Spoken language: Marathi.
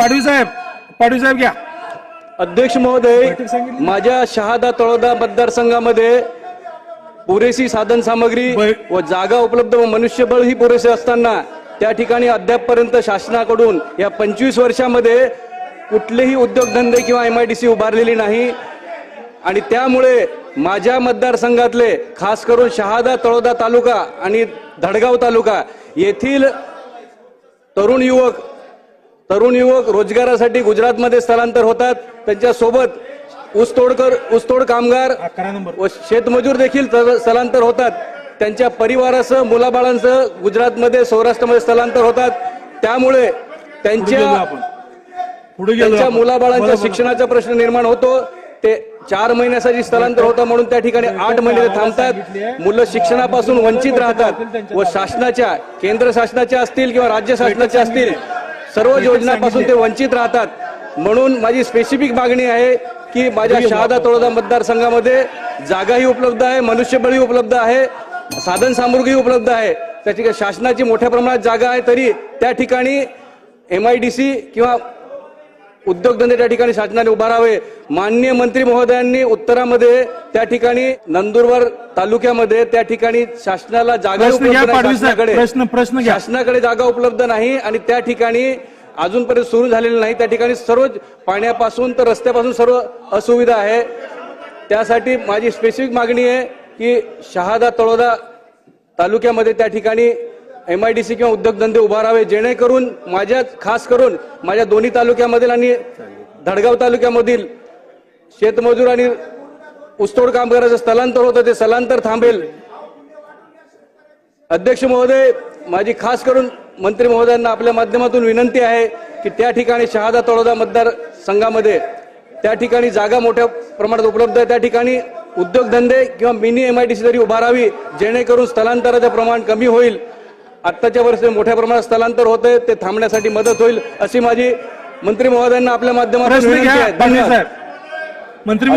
पाडवी साहेब पाडवी साहेब घ्या. अध्यक्ष महोदय माझ्या शहादा तळोदा मतदारसंघामध्ये पुरेशी साधन सामग्री व जागा उपलब्ध व मनुष्यबळ ही पुरेसे असताना त्या ठिकाणी अद्यापपर्यंत शासनाकडून या पंचवीस वर्षामध्ये कुठलेही उद्योगधंदे किंवा एम आय डी सी उभारलेली नाही. आणि त्यामुळे माझ्या मतदारसंघातले खास करून शहादा तळोदा तालुका आणि धडगाव तालुका येथील तरुण युवक तरुण युवक रोजगारासाठी गुजरातमध्ये स्थलांतर होतात. त्यांच्यासोबत ऊसतोडकर ऊसतोड कामगार व शेतमजूर देखील तर- स्थलांतर होतात. त्यांच्या परिवारासह मुलाबाळांसह गुजरातमध्ये सौराष्ट्रामध्ये स्थलांतर होतात. त्यामुळे त्यांच्या त्यांच्या. मुलाबाळांच्या. शिक्षणाचा प्रश्न निर्माण होतो. ते चार महिन्यासाठी स्थलांतर होतं म्हणून त्या ठिकाणी आठ महिने थांबतात. मुलं शिक्षणापासून वंचित राहतात. व शासनाच्या केंद्र शासनाच्या असतील किंवा राज्य शासनाच्या असतील सर्व योजनांपासून ते वंचित राहतात. म्हणून माझी स्पेसिफिक मागणी आहे की माझ्या शहादा तळोदा मतदारसंघामध्ये जागाही उपलब्ध आहे मनुष्यबळही उपलब्ध आहे साधन सामुग्री उपलब्ध आहे. त्याची काही शासनाची मोठ्या प्रमाणात जागा आहे तरी त्या ठिकाणी एम आय डी सी किंवा उद्योगधंदे त्या ठिकाणी शासनाने उभारावे माननीय मंत्री महोदयांनी उत्तरामध्ये त्या ठिकाणी नंदुरबार तालुक्यामध्ये त्या ठिकाणी शासनाला जागा प्रश्न उपलब्ध प्रश्न-. शासनाकडे जागा उपलब्ध नाही आणि त्या ठिकाणी अजूनपर्यंत सुरू झालेलं नाही. त्या ठिकाणी सर्व पाण्यापासून तर रस्त्यापासून सर्व असुविधा आहे. त्यासाठी माझी स्पेसिफिक मागणी आहे की शहादा तळोदा तालुक्यामध्ये त्या ठिकाणी एम आय डी सी किंवा उद्योगधंदे उभारावे जेणेकरून माझ्या खास करून माझ्या दोन्ही तालुक्यामधील आणि धडगाव तालुक्यामधील शेतमजूर आणि ऊसतोड कामगाराचं स्थलांतर होतं ते स्थलांतर थांबेल. अध्यक्ष महोदय माझी खास करून मंत्री महोदयांना आपल्या माध्यमातून विनंती आहे की त्या ठिकाणी शहादा तळोदा मतदार संघामध्ये त्या ठिकाणी जागा मोठ्या प्रमाणात उपलब्ध आहे. त्या ठिकाणी उद्योगधंदे किंवा mini M I D C तरी उभारावी जेणेकरून स्थलांतराचं प्रमाण कमी होईल. आत्ताच्या वर्षी मोठ्या प्रमाणात स्थलांतर होतंय ते थांबण्यासाठी मदत होईल अशी माझी मंत्री महोदयांना आपल्या माध्यमातून विनंती आहे. धन्यवाद. मंत्री